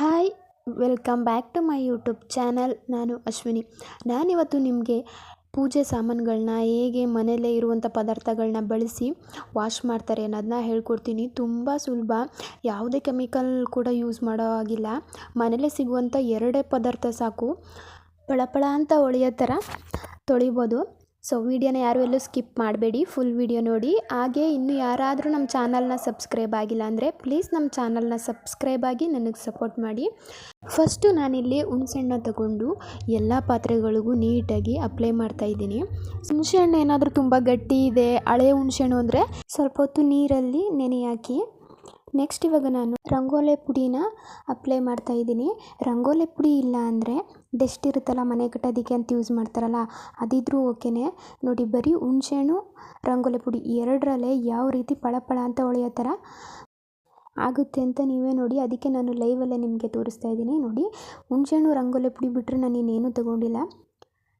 Hi, welcome back to my YouTube channel. ನಾನು ಅಶ್ವಿನಿ. ನಾನಿವತ್ತು ನಿಮಗೆ ಪೂಜೆ ಸಾಮಾನುಗಳನ್ನ ಹೇಗೆ ಮನೆಯಲ್ಲೇ ಇರುವಂಥ ಪದಾರ್ಥಗಳನ್ನ ಬಳಸಿ ವಾಶ್ ಮಾಡ್ತಾರೆ ಅನ್ನೋದನ್ನ ಹೇಳ್ಕೊಡ್ತೀನಿ. ತುಂಬ ಸುಲಭ. ಯಾವುದೇ ಕೆಮಿಕಲ್ ಕೂಡ ಯೂಸ್ ಮಾಡೋ ಹಾಗಿಲ್ಲ. ಮನೆಯಲ್ಲೇ ಸಿಗುವಂಥ ಎರಡೇ ಪದಾರ್ಥ ಸಾಕು. ಪಳಪಳ ಅಂತ ಹೊಳೆಯೋ ಥರ ತೊಳಿಬೋದು. ಸೊ ವೀಡಿಯೋನ ಯಾರು ಎಲ್ಲೂ ಸ್ಕಿಪ್ ಮಾಡಬೇಡಿ ಫುಲ್ ವೀಡಿಯೋ ನೋಡಿ. ಹಾಗೆ ಇನ್ನು ಯಾರಾದರೂ ನಮ್ಮ ಚಾನಲ್ನ ಸಬ್ಸ್ಕ್ರೈಬ್ ಆಗಿಲ್ಲ ಅಂದರೆ ಪ್ಲೀಸ್ ನಮ್ಮ ಚಾನಲ್ನ ಸಬ್ಸ್ಕ್ರೈಬ್ ಆಗಿ ನನಗೆ ಸಪೋರ್ಟ್ ಮಾಡಿ. ಫಸ್ಟು ನಾನಿಲ್ಲಿ ಹುಣಸೆಹಣ್ಣ ತಗೊಂಡು ಎಲ್ಲ ಪಾತ್ರೆಗಳಿಗೂ ನೀಟಾಗಿ ಅಪ್ಲೈ ಮಾಡ್ತಾ ಇದ್ದೀನಿ. ಹುಣಸೆಹಣ್ಣು ಏನಾದರೂ ತುಂಬ ಗಟ್ಟಿ ಇದೆ, ಹಳೆ ಹುಣಸೆಹಣ್ಣು ಅಂದರೆ ಸ್ವಲ್ಪ ಹೊತ್ತು ನೀರಲ್ಲಿ ನೆನೆ ಹಾಕಿ ನೆಕ್ಸ್ಟ್ ಇವಾಗ ನಾನು ರಂಗೋಲೆ ಪುಡಿನ ಅಪ್ಲೈ ಮಾಡ್ತಾ ಇದ್ದೀನಿ. ರಂಗೋಲೆ ಪುಡಿ ಇಲ್ಲ ಅಂದರೆ ಡಸ್ಟ್ ಇರುತ್ತಲ್ಲ, ಮನೆ ಕಟ್ಟೋದಕ್ಕೆ ಅಂತ ಯೂಸ್ ಮಾಡ್ತಾರಲ್ಲ, ಅದಿದ್ರೂ ಓಕೆನೇ ನೋಡಿ, ಬರೀ ಹುಣಸೆಹಣ್ಣು, ರಂಗೋಲೆ ಪುಡಿ ಎರಡರಲ್ಲೇ ಯಾವ ರೀತಿ ಪಳಪಳ ಪಳ ಅಂತ ಹೊಳೆಯೋ ಥರ ಆಗುತ್ತೆ ಅಂತ ನೀವೇ ನೋಡಿ. ಅದಕ್ಕೆ ನಾನು ಲೈವಲ್ಲೇ ನಿಮಗೆ ತೋರಿಸ್ತಾ ಇದ್ದೀನಿ. ನೋಡಿ, ಹುಣಸೆಹಣ್ಣು, ರಂಗೋಲೆ ಪುಡಿ ಬಿಟ್ಟರೆ ನಾನು ಇನ್ನೇನು ತೊಗೊಂಡಿಲ್ಲ.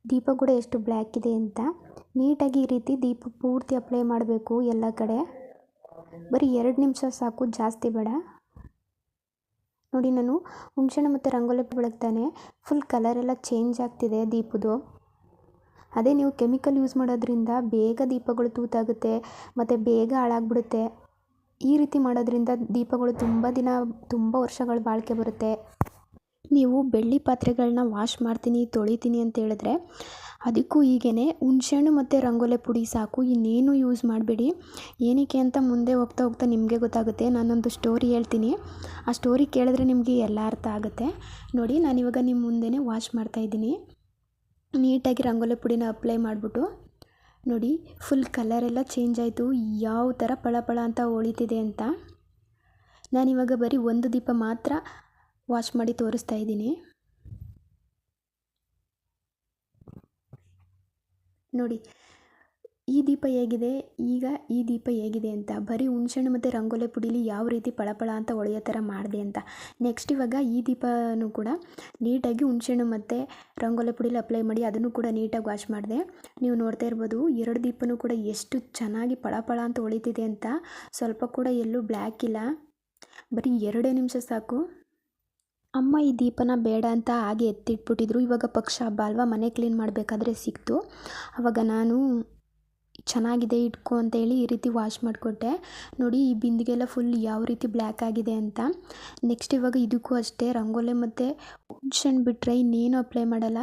ದೀಪ ಕೂಡ ಎಷ್ಟು ಬ್ಲ್ಯಾಕ್ ಇದೆ ಅಂತ. ನೀಟಾಗಿ ಈ ರೀತಿ ದೀಪ ಪೂರ್ತಿ ಅಪ್ಲೈ ಮಾಡಬೇಕು ಎಲ್ಲ ಕಡೆ. ಬರೀ ಎರಡು ನಿಮಿಷ ಸಾಕು, ಜಾಸ್ತಿ ಬೇಡ. ನೋಡಿ ನಾನು ಹುಣಸೆಹಣ್ಣು ಮತ್ತು ರಂಗೋಲಿ ಬೆಳಗ್ತಾನೆ. ಫುಲ್ ಕಲರೆಲ್ಲ ಚೇಂಜ್ ಆಗ್ತಿದೆ ದೀಪದು. ಅದೇ ನೀವು ಕೆಮಿಕಲ್ ಯೂಸ್ ಮಾಡೋದ್ರಿಂದ ಬೇಗ ದೀಪಗಳು ತೂತಾಗುತ್ತೆ, ಮತ್ತು ಬೇಗ ಹಾಳಾಗ್ಬಿಡುತ್ತೆ. ಈ ರೀತಿ ಮಾಡೋದ್ರಿಂದ ದೀಪಗಳು ತುಂಬ ದಿನ, ತುಂಬ ವರ್ಷಗಳು ಬಾಳಿಕೆ ಬರುತ್ತೆ. ನೀವು ಬೆಳ್ಳಿ ಪಾತ್ರೆಗಳನ್ನ ವಾಶ್ ಮಾಡ್ತೀನಿ, ತೊಳಿತೀನಿ ಅಂತ ಹೇಳಿದ್ರೆ ಅದಕ್ಕೂ ಹೀಗೇ ಹುಣಸೆಹಣ್ಣು ಮತ್ತು ರಂಗೋಲೆ ಪುಡಿ ಸಾಕು. ಇನ್ನೇನು ಯೂಸ್ ಮಾಡಬೇಡಿ. ಏನಕ್ಕೆ ಅಂತ ಮುಂದೆ ಹೋಗ್ತಾ ಹೋಗ್ತಾ ನಿಮಗೆ ಗೊತ್ತಾಗುತ್ತೆ. ನಾನೊಂದು ಸ್ಟೋರಿ ಹೇಳ್ತೀನಿ. ಆ ಸ್ಟೋರಿ ಕೇಳಿದ್ರೆ ನಿಮಗೆ ಎಲ್ಲ ಅರ್ಥ ಆಗುತ್ತೆ. ನೋಡಿ, ನಾನಿವಾಗ ನಿಮ್ಮ ಮುಂದೆನೇ ವಾಶ್ ಮಾಡ್ತಾಯಿದ್ದೀನಿ ನೀಟಾಗಿ ರಂಗೋಲೆ ಪುಡಿನ ಅಪ್ಲೈ ಮಾಡಿಬಿಟ್ಟು, ನೋಡಿ ಫುಲ್ ಕಲರೆಲ್ಲ ಚೇಂಜ್ ಆಯಿತು. ಯಾವ ಥರ ಪಳಪಳ ಪಳ ಅಂತ ಹೊಳಿತಿದೆ ಅಂತ. ನಾನಿವಾಗ ಬರೀ ಒಂದು ದೀಪ ಮಾತ್ರ ವಾಶ್ ಮಾಡಿ ತೋರಿಸ್ತಾ ಇದ್ದೀನಿ. ನೋಡಿ, ಈ ದೀಪ ಹೇಗಿದೆ? ಈಗ ಈ ದೀಪ ಹೇಗಿದೆ ಅಂತ. ಬರೀ ಹುಣಸೆಹಣ್ಣು ಮತ್ತು ರಂಗೋಲೆ ಪುಡೀಲಿ ಯಾವ ರೀತಿ ಪಳಪಳ ಅಂತ ಹೊಳೆಯೋ ಥರ ಮಾಡಿದೆ ಅಂತ. ನೆಕ್ಸ್ಟ್ ಇವಾಗ ಈ ದೀಪನೂ ಕೂಡ ನೀಟಾಗಿ ಹುಣಸೆಹಣ್ಣು ಮತ್ತು ರಂಗೋಲೆ ಪುಡೀಲಿ ಅಪ್ಲೈ ಮಾಡಿ ಅದನ್ನು ಕೂಡ ನೀಟಾಗಿ ವಾಶ್ ಮಾಡಿದೆ. ನೀವು ನೋಡ್ತಾ ಇರ್ಬೋದು, ಎರಡು ದೀಪನೂ ಕೂಡ ಎಷ್ಟು ಚೆನ್ನಾಗಿ ಪಳಪಳ ಅಂತ ಹೊಳಿತಿದೆ ಅಂತ. ಸ್ವಲ್ಪ ಕೂಡ ಎಲ್ಲೂ ಬ್ಲ್ಯಾಕ್ ಇಲ್ಲ. ಬರೀ ಎರಡೇ ನಿಮಿಷ ಸಾಕು. ಅಮ್ಮ ಈ ದೀಪನ ಬೇಡ ಅಂತ ಹಾಗೆ ಎತ್ತಿಟ್ಬಿಟ್ಟಿದ್ರು. ಇವಾಗ ಪಕ್ಷ ಹಬ್ಬ ಅಲ್ವಾ? ಮನೆ ಕ್ಲೀನ್ ಮಾಡಬೇಕಾದ್ರೆ ಸಿಕ್ತು. ಆವಾಗ ನಾನು ಚೆನ್ನಾಗಿದೆ ಇಟ್ಕೊ ಅಂತೇಳಿ ಈ ರೀತಿ ವಾಶ್ ಮಾಡಿಕೊಟ್ಟೆ. ನೋಡಿ, ಈ ಬಿಂದಿಗೆಲ್ಲ ಫುಲ್ ಯಾವ ರೀತಿ ಬ್ಲ್ಯಾಕ್ ಆಗಿದೆ ಅಂತ. ನೆಕ್ಸ್ಟ್ ಇವಾಗ ಇದಕ್ಕೂ ಅಷ್ಟೇ. ರಂಗೋಲೆ ಮತ್ತು ಹುಣ್ಸೆಹಣ್ಣು ಬಿಟ್ಟರೆ ಇನ್ನೇನು ಅಪ್ಲೈ ಮಾಡಲ್ಲ.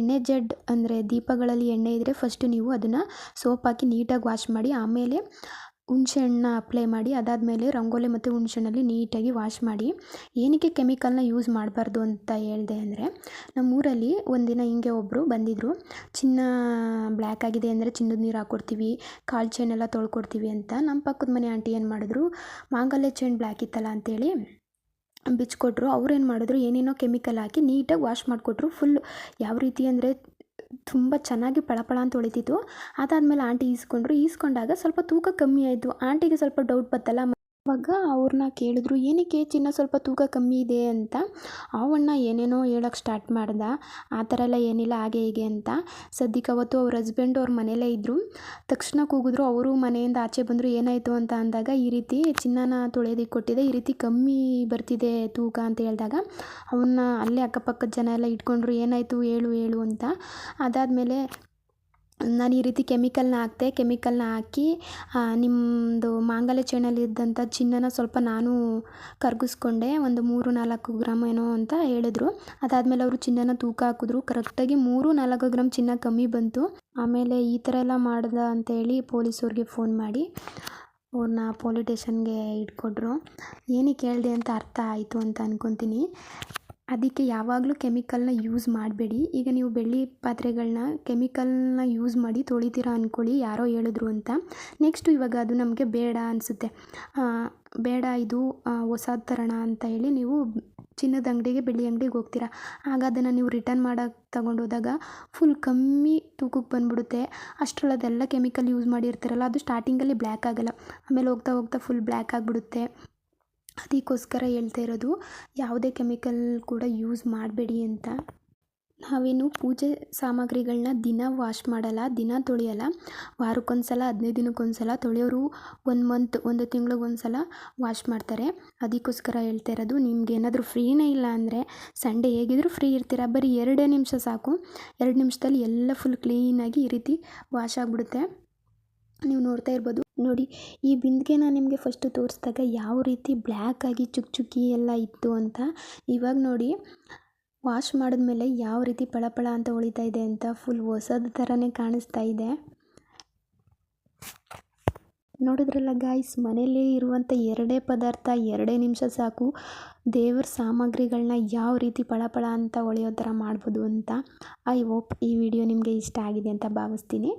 ಎಣ್ಣೆ ಜಡ್ ಅಂದರೆ ದೀಪಗಳಲ್ಲಿ ಎಣ್ಣೆ ಇದ್ದರೆ ಫಸ್ಟು ನೀವು ಅದನ್ನು ಸೋಪ್ ಹಾಕಿ ನೀಟಾಗಿ ವಾಶ್ ಮಾಡಿ, ಆಮೇಲೆ ಹುಣ್ಸೆಹಣ್ಣನ್ನ ಅಪ್ಲೈ ಮಾಡಿ, ಅದಾದಮೇಲೆ ರಂಗೋಲಿ ಮತ್ತು ಹುಣ್ಸೆಹಣ್ಣಲ್ಲಿ ನೀಟಾಗಿ ವಾಶ್ ಮಾಡಿ. ಏನಕ್ಕೆ ಕೆಮಿಕಲ್ನ ಯೂಸ್ ಮಾಡಬಾರ್ದು ಅಂತ ಹೇಳಿದೆ ಅಂದರೆ, ನಮ್ಮೂರಲ್ಲಿ ಒಂದಿನ ಹಿಂಗೆ ಒಬ್ಬರು ಬಂದಿದ್ದರು ಚಿನ್ನ ಬ್ಲ್ಯಾಕ್ ಆಗಿದೆ ಅಂದರೆ ಚಿನ್ನದ ನೀರು ಹಾಕ್ಕೊಡ್ತೀವಿ ಕಾಳು ಚೈನೆಲ್ಲ ತೊಳ್ಕೊಡ್ತೀವಿ ಅಂತ. ನಮ್ಮ ಪಕ್ಕದ ಮನೆ ಆಂಟಿ ಏನು ಮಾಡಿದ್ರು, ಮಾಂಗಲ್ಯ ಚೈನ್ ಬ್ಲ್ಯಾಕ್ ಇತ್ತಲ್ಲ ಅಂತೇಳಿ ಬಿಚ್ಚಿಕೊಟ್ರು ಅವ್ರು ಏನು ಮಾಡಿದ್ರು, ಏನೇನೋ ಕೆಮಿಕಲ್ ಹಾಕಿ ನೀಟಾಗಿ ವಾಶ್ ಮಾಡಿಕೊಟ್ರು. ಫುಲ್ ಯಾವ ರೀತಿ ಅಂದರೆ ತುಂಬ ಚೆನ್ನಾಗಿ ಪಳಪಳ ಅಂತ ಹೊಳಿತಿತ್ತು ಅದಾದಮೇಲೆ ಆಂಟಿ ಈಸ್ಕೊಂಡ್ರು. ಈಸ್ಕೊಂಡಾಗ ಸ್ವಲ್ಪ ತೂಕ ಕಮ್ಮಿ ಆಯಿತು. ಆಂಟಿಗೆ ಸ್ವಲ್ಪ ಡೌಟ್ ಬತ್ತಲ್ಲ. ಅವಾಗ ಅವ್ರನ್ನ ಕೇಳಿದ್ರು, ಏನಕ್ಕೆ ಚಿನ್ನ ಸ್ವಲ್ಪ ತೂಕ ಕಮ್ಮಿ ಇದೆ ಅಂತ? ಅವಣ್ಣ ಏನೇನೋ ಹೇಳೋಕ್ಕೆ ಸ್ಟಾರ್ಟ್ ಮಾಡ್ದ, ಆ ಥರ ಎಲ್ಲ ಏನಿಲ್ಲ, ಹಾಗೆ ಹೀಗೆ ಅಂತ. ಸದ್ಯಕ್ಕೆ ಅವತ್ತು ಅವ್ರ ಹಸ್ಬೆಂಡು ಅವ್ರ ಮನೆಯಲ್ಲೇ ಇದ್ದರು ತಕ್ಷಣ ಕೂಗಿದ್ರು, ಅವರು ಮನೆಯಿಂದ ಆಚೆ ಬಂದರು, ಏನಾಯಿತು ಅಂತ ಅಂದಾಗ, ಈ ರೀತಿ ಚಿನ್ನನ ತೊಳೆಯೋದಕ್ಕೆ ಕೊಟ್ಟಿದೆ, ಈ ರೀತಿ ಕಮ್ಮಿ ಬರ್ತಿದೆ ತೂಕ ಅಂತ ಹೇಳಿದಾಗ ಅವನ್ನ ಅಲ್ಲೇ ಅಕ್ಕಪಕ್ಕದ ಜನ ಎಲ್ಲ ಇಟ್ಕೊಂಡ್ರು, ಏನಾಯಿತು, ಹೇಳು ಹೇಳು ಅಂತ. ಅದಾದಮೇಲೆ ನಾನು ಈ ರೀತಿ ಕೆಮಿಕಲ್ನ ಹಾಕ್ದೆ ಕೆಮಿಕಲ್ನ ಹಾಕಿ ನಿಮ್ಮದು ಮಾಂಗಲ್ಯ ಚೈನಲ್ಲಿದ್ದಂಥ ಚಿನ್ನನ ಸ್ವಲ್ಪ ನಾನು ಕರಗಿಸ್ಕೊಂಡೆ, ಒಂದು ಮೂರು ನಾಲ್ಕು ಗ್ರಾಮ್ ಏನೋ ಅಂತ ಹೇಳಿದ್ರು. ಅದಾದಮೇಲೆ ಅವರು ಚಿನ್ನನ ತೂಕ ಹಾಕಿದ್ರು. ಕರೆಕ್ಟಾಗಿ ಮೂರು ನಾಲ್ಕು ಗ್ರಾಮ್ ಚಿನ್ನ ಕಮ್ಮಿ ಬಂತು. ಆಮೇಲೆ ಈ ಥರ ಎಲ್ಲ ಮಾಡ್ದ ಅಂತೇಳಿ ಪೊಲೀಸವ್ರಿಗೆ ಫೋನ್ ಮಾಡಿ ಅವ್ರನ್ನ ಪೊಲೀಸ್ ಇಟ್ಕೊಟ್ರು. ಏನಕ್ಕೆ ಹೇಳಿದೆ ಅಂತ ಅರ್ಥ ಆಯಿತು ಅಂತ ಅಂದ್ಕೊತೀನಿ ಅದಕ್ಕೆ ಯಾವಾಗಲೂ ಕೆಮಿಕಲ್ನ ಯೂಸ್ ಮಾಡಬೇಡಿ. ಈಗ ನೀವು ಬೆಳ್ಳಿ ಪಾತ್ರೆಗಳನ್ನ ಕೆಮಿಕಲ್ನ ಯೂಸ್ ಮಾಡಿ ತೊಳಿತೀರಾ ಅಂದ್ಕೊಳ್ಳಿ ಯಾರೋ ಹೇಳಿದ್ರು ಅಂತ. ನೆಕ್ಸ್ಟು ಇವಾಗ ಅದು ನಮಗೆ ಬೇಡ ಅನಿಸುತ್ತೆ. ಬೇಡ ಇದು ಹೊಸಾದ್ ತರೋಣ ಅಂತ ಹೇಳಿ ನೀವು ಚಿನ್ನದ ಅಂಗಡಿಗೆ, ಬೆಳ್ಳಿ ಅಂಗಡಿಗೆ ಹೋಗ್ತೀರಾ. ಆಗ ಅದನ್ನು ನೀವು ರಿಟರ್ನ್ ಮಾಡೋಕ್ಕೆ ತಗೊಂಡೋದಾಗ ಫುಲ್ ಕಮ್ಮಿ ತೂಕಕ್ಕೆ ಬಂದುಬಿಡುತ್ತೆ. ಅಷ್ಟರಲ್ಲದೆಲ್ಲ ಕೆಮಿಕಲ್ ಯೂಸ್ ಮಾಡಿರ್ತಾರಲ್ಲ, ಅದು ಸ್ಟಾರ್ಟಿಂಗಲ್ಲಿ ಬ್ಲ್ಯಾಕ್ ಆಗೋಲ್ಲ. ಆಮೇಲೆ ಹೋಗ್ತಾ ಹೋಗ್ತಾ ಫುಲ್ ಬ್ಲ್ಯಾಕ್ ಆಗಿಬಿಡುತ್ತೆ. ಅದಕ್ಕೋಸ್ಕರ ಹೇಳ್ತಾ ಇರೋದು, ಯಾವುದೇ ಕೆಮಿಕಲ್ ಕೂಡ ಯೂಸ್ ಮಾಡಬೇಡಿ ಅಂತ. ನಾವೇನು ಪೂಜೆ ಸಾಮಗ್ರಿಗಳನ್ನ ದಿನ ವಾಶ್ ಮಾಡಲ್ಲ, ದಿನ ತೊಳೆಯಲ್ಲ. ವಾರಕ್ಕೊಂದ್ಸಲ, ಹದಿನೈದು ದಿನಕ್ಕೊಂದ್ಸಲ ತೊಳೆಯೋರು ಒಂದು ಮಂತ್ ಒಂದು ತಿಂಗಳಿಗೊಂದ್ಸಲ ವಾಶ್ ಮಾಡ್ತಾರೆ. ಅದಕ್ಕೋಸ್ಕರ ಹೇಳ್ತಾ ಇರೋದು, ನಿಮ್ಗೆ ಏನಾದರೂ ಫ್ರೀನೇ ಇಲ್ಲ ಅಂದರೆ, ಸಂಡೇ ಹೇಗಿದ್ರೂ ಫ್ರೀ ಇರ್ತೀರ. ಬರೀ ಎರಡೇ ನಿಮಿಷ ಸಾಕು. ಎರಡು ನಿಮಿಷದಲ್ಲಿ ಎಲ್ಲ ಫುಲ್ ಕ್ಲೀನಾಗಿ ಈ ರೀತಿ ವಾಶ್ ಆಗಿಬಿಡುತ್ತೆ. ನೀವು ನೋಡ್ತಾ ಇರ್ಬೋದು. ನೋಡಿ, ಈ ಬಿಂದಿಗೆ ನಾನು ನಿಮಗೆ ಫಸ್ಟು ತೋರಿಸಿದಾಗ ಯಾವ ರೀತಿ ಬ್ಲ್ಯಾಕಾಗಿ ಚುಕ್ ಚುಕ್ಕಿ ಎಲ್ಲ ಇತ್ತು ಅಂತ ಇವಾಗ ನೋಡಿ ವಾಶ್ ಮಾಡಿದ್ಮೇಲೆ ಯಾವ ರೀತಿ ಪಳಪಳ ಅಂತ ಹೊಳಿತಾ ಇದೆ ಅಂತ ಫುಲ್ ಹೊಸದ ಥರನೇ ಕಾಣಿಸ್ತಾ ಇದೆ. ನೋಡಿದ್ರಲ್ಲ ಗಾಯ್ಸ್ ಮನೆಯಲ್ಲಿ ಇರುವಂಥ ಎರಡೇ ಪದಾರ್ಥ, ಎರಡೇ ನಿಮಿಷ ಸಾಕು. ದೇವರ ಸಾಮಗ್ರಿಗಳನ್ನ ಯಾವ ರೀತಿ ಪಳಪಳ ಅಂತ ಹೊಳೆಯೋ ಥರ ಮಾಡ್ಬೋದು ಅಂತ ಐ ಹೋಪ್ ಈ ವಿಡಿಯೋ ನಿಮಗೆ ಇಷ್ಟ ಆಗಿದೆ ಅಂತ ಭಾವಿಸ್ತೀನಿ.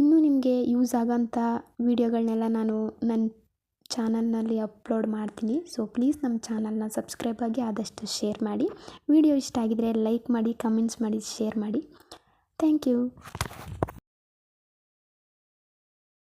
ಇನ್ನೂ ನಿಮಗೆ ಯೂಸ್ ಆಗೋಂಥ ವೀಡಿಯೋಗಳನ್ನೆಲ್ಲ ನಾನು ನನ್ನ ಚಾನಲ್ನಲ್ಲಿ ಅಪ್ಲೋಡ್ ಮಾಡ್ತೀನಿ. ಸೊ ಪ್ಲೀಸ್ ನಮ್ಮ ಚಾನಲ್ನ ಸಬ್ಸ್ಕ್ರೈಬ್ ಆಗಿ ಆದಷ್ಟು ಶೇರ್ ಮಾಡಿ. ವಿಡಿಯೋ ಇಷ್ಟ ಆಗಿದ್ದರೆ ಲೈಕ್ ಮಾಡಿ ಕಮೆಂಟ್ಸ್ ಮಾಡಿ ಶೇರ್ ಮಾಡಿ. Thank you